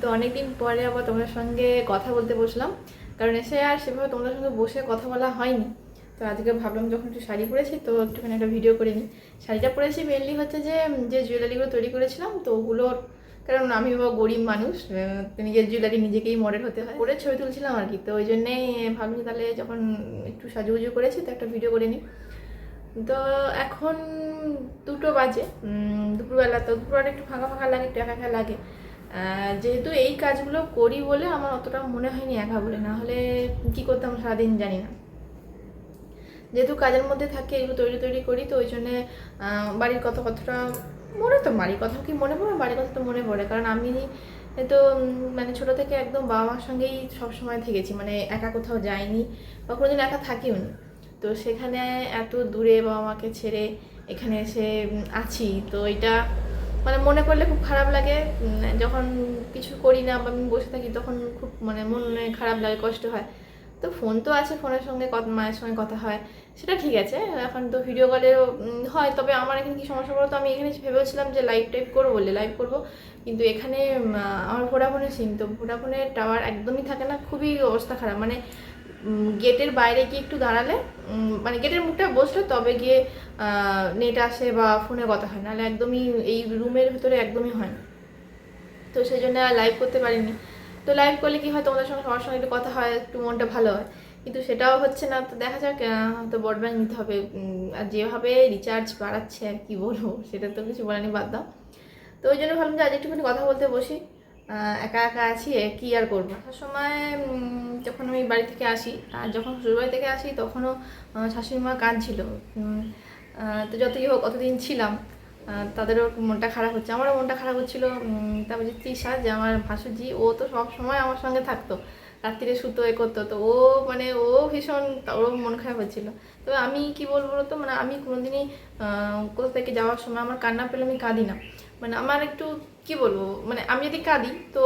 তো অনেকদিন পরে আবার তোমাদের সঙ্গে কথা বলতে বসলাম। কারণ এসে আর সেভাবে তোমাদের সঙ্গে বসে কথা বলা হয়নি। তো আজকে ভাবলাম যখন একটু শাড়ি পরেছি তো একটুখানি একটা ভিডিও করে নিই। শাড়িটা পরেছি মেনলি হচ্ছে যে যে জুয়েলারিগুলো তৈরি করেছিলাম, তো ওগুলোর কারণ আমি বাবা গরিব মানুষ নিজের জুয়েলারি নিজেকেই মডেল হতে হয়। করে ছবি তুলছিলাম আর কি, তো ওই জন্যেই ভাবলাম তাহলে যখন একটু সাজুগুজু করেছি তো একটা ভিডিও করে নিই। তো এখন দুটো বাজে দুপুরবেলা, তো দুপুরবেলা একটু ফাঁকা ফাঁকা লাগে, একটু একা একা লাগে। যেহেতু এই কাজগুলো করি বলে আমার অতটা মনে হয়নি একা বলে, না হলে কী করতাম সারাদিন জানি না। যেহেতু কাজের মধ্যে থাকি, এগুলো তৈরি তৈরি করি, তো ওই জন্যে বাড়ির কথা কথাটা মনে তো, বাড়ির কথা কি মনে পড়ে? বাড়ির কথা তো মনে পড়ে, কারণ আমি তো মানে ছোটো থেকে একদম বাবা মার সঙ্গেই সবসময় থেকেছি মানে একা কোথাও যাইনি বা কোনোদিন একা থাকিও নি। তো সেখানে এত দূরে বাবা মাকে ছেড়ে এখানে এসে আছি, তো এটা মানে মনে করলে খুব খারাপ লাগে যখন কিছু করি না বা আমি বসে থাকি তখন খুব মানে মনে খারাপ লাগে, কষ্ট হয়। তো ফোন তো আছে ফোনের সঙ্গে মায়ের সঙ্গে কথা হয়, সেটা ঠিক আছে। এখন তো ভিডিও কলেও হয়, তবে আমার এখানে কি সমস্যা বলতো? আমি এখানে ভেবেছিলাম যে লাইভ টাইপ করব বলে লাইভ করব। কিন্তু এখানে আমার ভোডাফোনের সিম তো ভোডাফোনের টাওয়ার একদমই থাকে না, খুবই অবস্থা খারাপ। মানে গেটের বাইরে গিয়ে একটু দাঁড়ালে মানে গেটের মুখটা বসলে তবে গিয়ে নেট আসে বা ফোনে কথা হয়, নাহলে একদমই এই রুমের ভিতরে একদমই হয় না। তো সেই জন্য আর লাইভ করতে পারিনি। তো লাইভ করলে কি হয়, তোমাদের সঙ্গে, সবার সঙ্গে একটু কথা হয়, একটু মনটা ভালো হয়। কিন্তু সেটাও হচ্ছে না, তো দেখা যাক হয়তো ব্রডব্যান্ড নিতে হবে আর যেভাবে রিচার্জ বাড়াচ্ছে আর কি বলব, সেটা তো কিছু বলানি বাদ দাও। তো ওই জন্য ভাবলাম যে আজ একটুখানি কথা বলতে বসি। একা একা আছি কি আর করব? আসার সময় যখন আমি বাড়ি থেকে আসি, আর যখন শ্বশুরবাড়ি থেকে আসি, তখনও শাশুড়ি মা কাঁদছিল। তো যতই হোক, অতদিন ছিলাম তাদেরও মনটা খারাপ হচ্ছে। আমারও মনটা খারাপ হচ্ছিল তারপর যে তৃষা যে আমার ভাসুজি ও তো সব সময় আমার সঙ্গে থাকতো। রাত্রিরে সুতো এ করতো। তো ও মানে ও ভীষণ ওর মন খারাপ হচ্ছিল। তবে আমি কি বলব তো মানে আমি কোনোদিনই কোথা থেকে যাওয়ার সময় আমার কান্না পেলে আমি কাঁদি না। মানে আমার একটু কি বলব মানে আমি যদি কাঁদি তো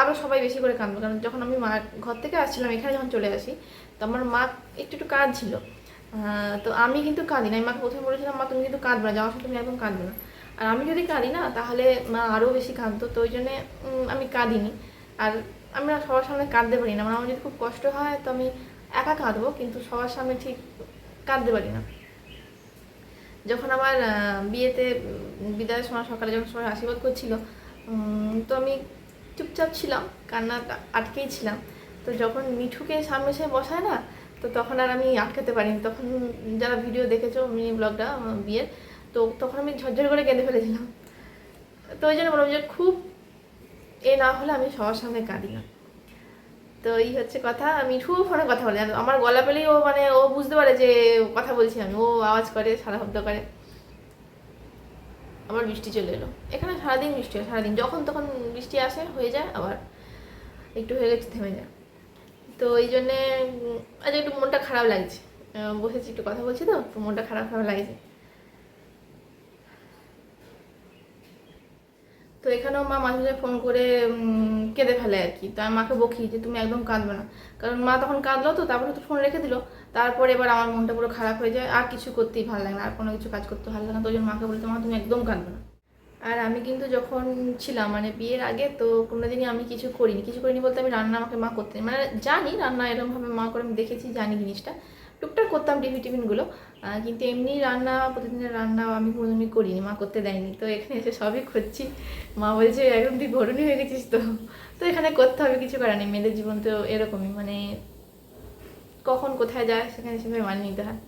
আরও সবাই বেশি করে কাঁদবো। কারণ যখন আমি মা ঘর থেকে আসছিলাম এখানে যখন চলে আসি তো আমার মা একটু একটু কাজ ছিল আহ, তো আমি কিন্তু কাঁদি না। আমি মাকে প্রথমে বলেছিলাম মা তুমি কিন্তু কাঁদবে না। যাওয়ার সময় তুমি একদম কাঁদবে না। আর আমি যদি কাঁদি না তাহলে মা আরও বেশি কাঁদতো। তো ওই জন্যে আমি কাঁদিনি। আর আমি সবার সামনে কাঁদতে পারি না। মানে আমার যদি খুব কষ্ট হয় তো আমি একা কাঁদবো কিন্তু সবার সামনে ঠিক কাঁদতে পারি না। যখন আমার বিয়েতে বিদায়ের সময়, সকালে যখন সবাই আশীর্বাদ করছিল তো আমি চুপচাপ ছিলাম, কান্না আটকেই ছিলাম। তো যখন মিঠুকে সামনে এসে বসায় না, তো তখন আর আমি আটকাতে পারিনি। তখন যারা ভিডিও দেখেছ, মিনি ব্লগটা বিয়ের, তো তখন আমি ঝরঝর করে কেঁদে ফেলেছিলাম। তো ওই জন্য বললাম যে, খুব এ না হলে আমি সবার সামনে কাঁদি। না তো এই হচ্ছে কথা। মিঠু ফোনে কথা বলে। আমার গলা পেলেই ও মানে ও বুঝতে পারে যে কথা বলছি আমি। ও আওয়াজ করে, সারা শব্দ করে। আবার বৃষ্টি চলে এলো। এখানে সারাদিন বৃষ্টি হয়, সারাদিন। যখন তখন বৃষ্টি আসে, হয়ে যায়, আবার একটু হয়ে গেছে, থেমে যায়। তো এই জন্যে আজ একটু মনটা খারাপ লাগছে। বসেছি, একটু কথা বলছি তো মনটা খারাপ খারাপ লাগছে। তো এখানেও মা মাঝে মাঝে ফোন করে কেঁদে ফেলে আর কি। তো আমি মাকে বকি যে, তুমি একদম কাঁদবে না। কারণ মা তখন কাঁদলো তো, তারপরে তো ফোন রেখে দিল। তারপরে এবার আমার মনটা পুরো খারাপ হয়ে যায়, আর কিছু করতেই ভালো লাগে না, আর কোনো কিছু কাজ করতে ভালো লাগে না। তো ওই জন্য মাকে বলতে মা তুমি একদম কাঁদবে না। আর আমি কিন্তু যখন ছিলাম মানে বিয়ের আগে, তো কোনোদিনই আমি কিছু করিনি। কিছু করিনি বলতে আমি রান্না আমাকে মা করতে মানে জানি রান্না এরকমভাবে মা করে আমি দেখেছি, জানি জিনিসটা। টুকটাক করতাম টিফিন টিফিনগুলো কিন্তু এমনি রান্না, প্রতিদিনের রান্না আমি কোনোদিনই করিনি, মা করতে দেয়নি। তো এখানে এসে সবই করছি। মা বলছে একদম তুই ঘরুনি হয়ে গেছিস তো? তো এখানে করতে হবে, কিছু করার নেই। মেয়েদের জীবন তো এরকমই মানে কখন কোথায় যায় সেখানে সেভাবে মানিয়ে নিতে হয়।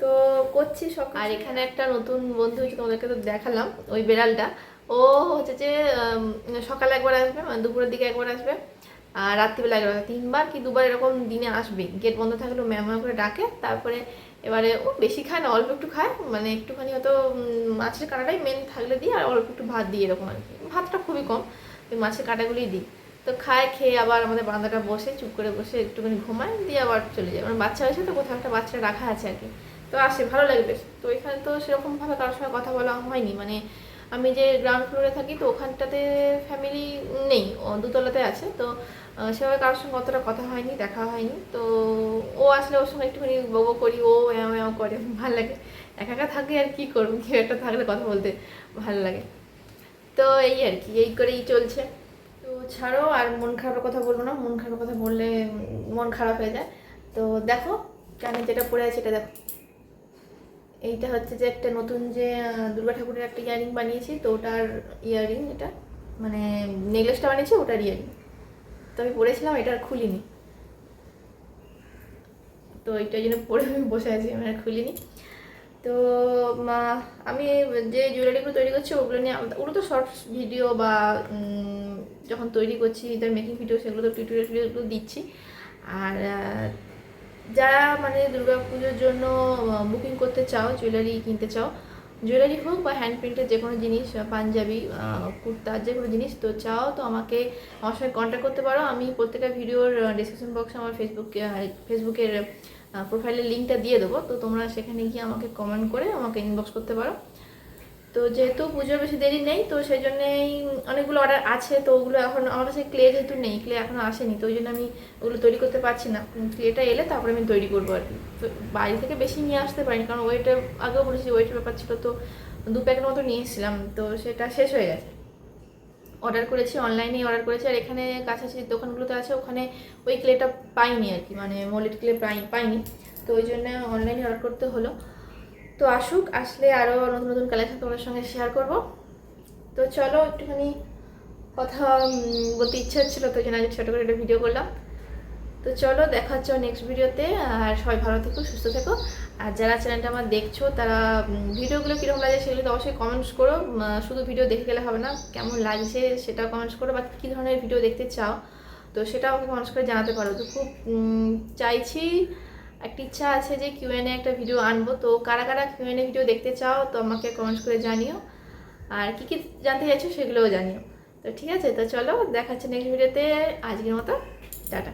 তো করছি সব আর এখানে একটা নতুন বন্ধু হয়েছে তোমাদেরকে তো দেখালাম, ওই বেড়ালটা। ও হচ্ছে যে সকালে একবার আসবে মানে দুপুরের দিকে একবার আসবে, আর রাত্রিবেলা একবার তিনবার কি দুবার এরকম দিনে আসবে গেট বন্ধ থাকলে ম্যাম করে ডাকে, তারপরে এবারে ও বেশি খায় না, অল্প একটু খায় মানে একটুখানি হয়তো মাছের কাঁটাটাই মেন থাকলে দিই, আর অল্প একটু ভাত দিই এরকম আর কি। ভাতটা খুবই কম, ওই মাছের কাঁটাগুলোই দিই। তো খায়, খেয়ে আবার আমাদের বাঁধাটা বসে, চুপ করে বসে একটুখানি ঘুমায়, দিয়ে আবার চলে যায়। মানে বাচ্চা হয়েছে তো, কোথাও একটা বাচ্চা রাখা আছে আর কি। তো আসে, ভালো লাগবে তো এখানে তো সেরকমভাবে কারোর সঙ্গে কথা বলা হয়নি মানে আমি যে গ্রাউন্ড ফ্লোরে থাকি, তো ওখানটাতে ফ্যামিলি নেই দুতলাতে আছে। তো সেভাবে কারোর সঙ্গে অতটা কথা হয়নি, দেখা হয়নি। তো, ও আসলে ওর সঙ্গে একটুখানি বগো করি, ও এও এও করে, ভালো লাগে। একা একা থাকলে আর কি করব? কেউ একটা থাকলে কথা বলতে ভালো লাগে। তো এই আর কি, এই করেই চলছে। তো ছাড়ো, আর মন খারাপের কথা বলব না। মন খারাপের কথা বললে মন খারাপ হয়ে যায়। তো দেখো, কানে যেটা পড়ে আছে সেটা দেখো। এইটা হচ্ছে যে একটা নতুন যে দুর্গা ঠাকুরের একটা ইয়ারিং বানিয়েছি, তো ওটার ইয়ারিং এটা মানে নেকলেসটা বানিয়েছি, ওটার ইয়ারিং। তো আমি পরেছিলাম, এটা আর খুলিনি। তো এইটার জন্য পরে আমি বসে আছি, আমি আর খুলিনি। তো, মা, আমি যে জুয়েলারিগুলো তৈরি করছি, ওগুলো নিয়ে ওগুলো তো শর্টস ভিডিও বা যখন তৈরি করছি, তার মেকিং ভিডিও সেগুলো তো টিউটোরিয়াল ভিডিওগুলো দিচ্ছি। আর যারা মানে দুর্গা পুজোর জন্য বুকিং করতে চাও জুয়েলারি কিনতে চাও জুয়েলারি হোক বা হ্যান্ড প্রিন্টের যে কোনো জিনিস পাঞ্জাবি আহ, কুর্তা যে কোনো জিনিস তো চাও তো আমাকে আমার সঙ্গে কন্ট্যাক্ট করতে পারো। আমি প্রত্যেকটা ভিডিওর ডিসক্রিপশন বক্সে আমার ফেসবুক ফেসবুকের প্রোফাইলের লিঙ্কটা দিয়ে দেবো। তো তোমরা সেখানে গিয়ে আমাকে কমেন্ট করে আমাকে ইনবক্স করতে পারো। তো যেহেতু পুজোর বেশি দেরি নেই, তো সেই জন্যেই অনেকগুলো অর্ডার আছে, তো ওগুলো এখন আমার কাছে ক্লে যেহেতু নেই ক্লে এখনও আসেনি, তো ওই জন্য আমি ওগুলো তৈরি করতে পারছি না। ক্লেটা এলে তারপরে আমি তৈরি করব আর কি। তো বাইরে থেকে বেশি নিয়ে আসতে পারিনি, কারণ ওয়েটে আগেও বলেছি ওয়েটের ব্যাপার ছিল, তো দু প্যাকেট মতো নিয়ে এসেছিলাম, তো সেটা শেষ হয়ে গেছে। অর্ডার করেছি অনলাইনেই অর্ডার করেছি, আর এখানে কাছাকাছি দোকানগুলোতে আছে, ওখানে ওই ক্লেটা পাইনি আর কি মানে মলিড ক্লে পাই, পাইনি। তো ওই জন্য অনলাইনে অর্ডার করতে হলো। তো আসুক, আসলে আরও নতুন নতুন কালেকশন তোমাদের সঙ্গে শেয়ার করব। তো চলো, একটুখানি কথা বলতে ইচ্ছা হচ্ছিল, তো জন্য ছোটো করে একটা ভিডিও করলাম। তো চলো, দেখা হচ্ছে নেক্সট ভিডিওতে আর সবাই ভালো থেকো, সুস্থ থেকো। আর যারা চ্যানেলটা আমার দেখছ, তারা ভিডিওগুলো কীরকম লাগে সেগুলো তো অবশ্যই কমেন্টস করো। শুধু ভিডিও দেখে গেলে হবে না, কেমন লাগছে সেটাও কমেন্টস করো, বা কী ধরনের ভিডিও দেখতে চাও, তো সেটাও আমাকে কমেন্টস করে জানাতে পারো। তো খুব চাইছি একটা ইচ্ছা আছে যে কিউএনএ একটা ভিডিও আনব। তো কারা কারা কিউএনএ ভিডিও দেখতে চাও, তো আমাকে কমেন্টস করে জানিও। আর কি কি জানতে চাইছো সেগুলোও জানিও। তো ঠিক আছে, তো চলো, দেখাচ্ছে নেক্সট ভিডিওতে আজকের মতো, টাটা।